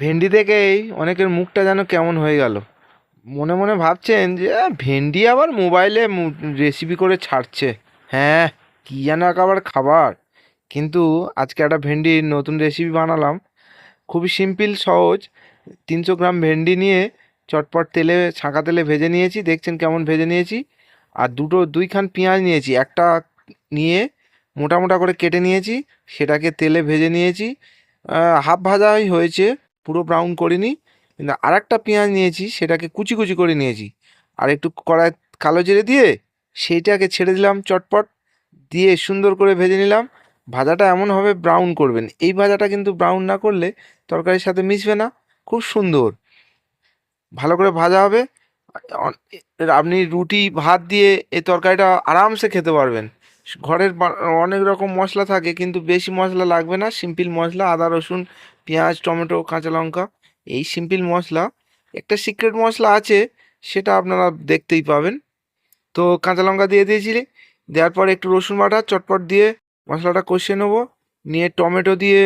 ভেন্ডি দেখেই অনেকের মুখটা যেন কেমন হয়ে গেল। মনে মনে ভাবছেন যে ভেন্ডি আবার মোবাইলে রেসিপি করে ছাড়ছে। হ্যাঁ কী যেন আবার খাবার। কিন্তু আজকে একটা ভেন্ডির নতুন রেসিপি বানালাম। খুবই সিম্পল সহজ। তিনশো গ্রাম ভেন্ডি নিয়ে চটপট তেলে, ছাঁকা তেলে ভেজে নিয়েছি। দেখছেন কেমন ভেজে নিয়েছি। আর দুটো, দুইখান পেঁয়াজ নিয়েছি। একটা নিয়ে মোটা মোটা করে কেটে নিয়েছি। সেটাকে তেলে ভেজে নিয়েছি। হাফ ভাজাই হয়েছে। পুরো ব্রাউন করিনি, কিন্তু আর একটা পেঁয়াজ নিয়েছি, সেটাকে কুচি কুচি করে নিয়েছি। আর একটু কড়াই কালো জিরে দিয়ে সেইটাকে ছেড়ে দিলাম চটপট, দিয়ে সুন্দর করে ভেজে নিলাম। ভাজাটা এমনভাবে ব্রাউন করবেন। এই ভাজাটা কিন্তু ব্রাউন না করলে তরকারির সাথে মিশবে না, খুব সুন্দর। ভালো করে ভাজা হবে। আপনি রুটি, ভাত দিয়ে এই তরকারিটা আরামসে খেতে পারবেন। ঘরের অনেক রকম মশলা থাকে, কিন্তু বেশি মশলা লাগবে না। সিম্পল মশলা, আদা, রসুন, পেঁয়াজ, টমেটো, কাঁচা লঙ্কা, এই সিম্পল মশলা। একটা সিক্রেট মশলা আছে, সেটা আপনারা দেখতেই পাবেন। তো কাঁচা লঙ্কা দিয়ে দিয়েছি দেওয়ার পরে একটু রসুন বাটা, চটপট দিয়ে মশলাটা কষিয়ে নেব। নিয়ে টমেটো দিয়ে,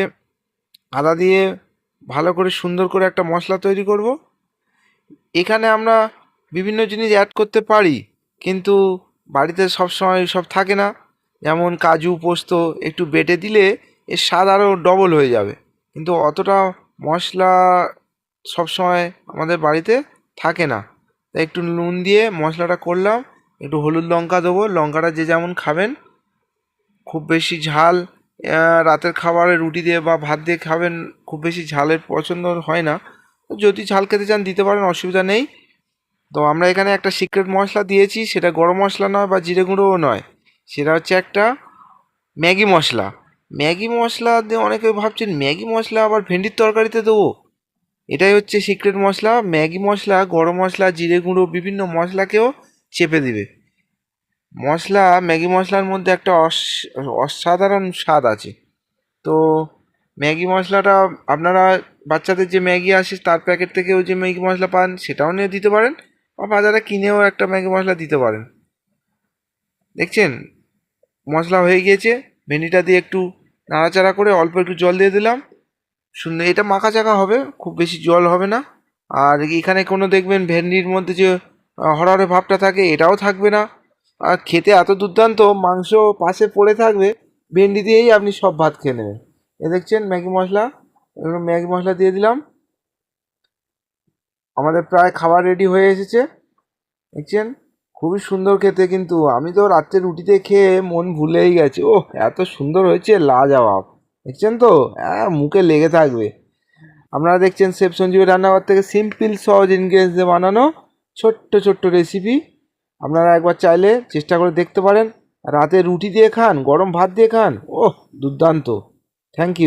আদা দিয়ে ভালো করে সুন্দর করে একটা মশলা তৈরি করব। এখানে আমরা বিভিন্ন জিনিস অ্যাড করতে পারি, কিন্তু বাড়িতে সব সময় সব থাকে না। যেমন কাজু পোস্ত একটু বেটে দিলে এর স্বাদ আরও ডবল হয়ে যাবে। কিন্তু অতটা মশলা সবসময় আমাদের বাড়িতে থাকে না। তাই একটু নুন দিয়ে মশলাটা করলাম, একটু হলুদ লঙ্কা দেবো, লঙ্কাটা যে যেমন খাবেন, খুব বেশি ঝাল রাতের খাবারে রুটি দিয়ে বা ভাত দিয়ে খাবেন, খুব বেশি ঝালের পছন্দ হয় না। যদি ঝাল খেতে চান, দিতে পারেন, অসুবিধা নেই। তো আমরা এখানে একটা সিক্রেট মশলা দিয়েছি, সেটা গরম মশলা নয় বা জিরে গুঁড়োও নয়। সেটা হচ্ছে একটা ম্যাগি মশলা। ম্যাগি মশলা দিয়ে অনেকে ভাবছেন, ম্যাগি মশলা আবার ভেন্ডির তরকারিতে দেবো? এটাই হচ্ছে সিক্রেট মশলা। ম্যাগি মশলা, গরম মশলা, জিরে গুঁড়ো, বিভিন্ন মশলাকেও চেপে দিবে। মশলা, ম্যাগি মশলার মধ্যে একটা অস- অসাধারণ স্বাদ আছে। তো ম্যাগি মশলাটা আপনারা বাচ্চাদের যে ম্যাগি আসে, তার প্যাকেট থেকেও যে ম্যাগি মশলা পান, সেটাও নিয়ে দিতে পারেন। বা বাজারে কিনেও একটা ম্যাগি মশলা দিতে পারেন। দেখছেন? মশলা হয়ে গিয়েছে, ভেন্ডিটা দিয়ে একটু নাড়াচাড়া করে অল্প একটু জল দিয়ে দিলাম। সুন্দর এটা মাখা চাকা হবে, খুব বেশি জল হবে না। আর এখানে কোনো দেখবেন ভেন্ডির মধ্যে যে হরহরে ভাবটা থাকে, এটাও থাকবে না। আর খেতে এত দুর্দান্ত, মাংস পাশে পড়ে থাকবে, ভেন্ডি দিয়েই আপনি সব ভাত খেয়ে নেবেন। এ দেখছেন ম্যাগি মশলা এগুলো ম্যাগি মশলা দিয়ে দিলাম। আমাদের প্রায় খাবার রেডি হয়ে এসেছে। দেখছেন? খুবই সুন্দর খেতে কিন্তু। আমি তো রাত্রে রুটিতে খেয়ে মন ভুলেই গেছে। ও এত সুন্দর হয়েছে লাজবাব। দেখছেন তো? হ্যাঁ মুখে লেগে থাকবে। আপনারা দেখছেন শেফ সঞ্জীবের রান্নাঘর থেকে সিম্পল সহজ ইনগ্রিডিয়েন্টস দিয়ে বানানো ছোট্ট ছোট্ট রেসিপি আপনারা একবার চাইলে চেষ্টা করে দেখতে পারেন। রাতে রুটি দিয়ে খান, গরম ভাত দিয়ে খান। ওহ, দুর্দান্ত। Thank you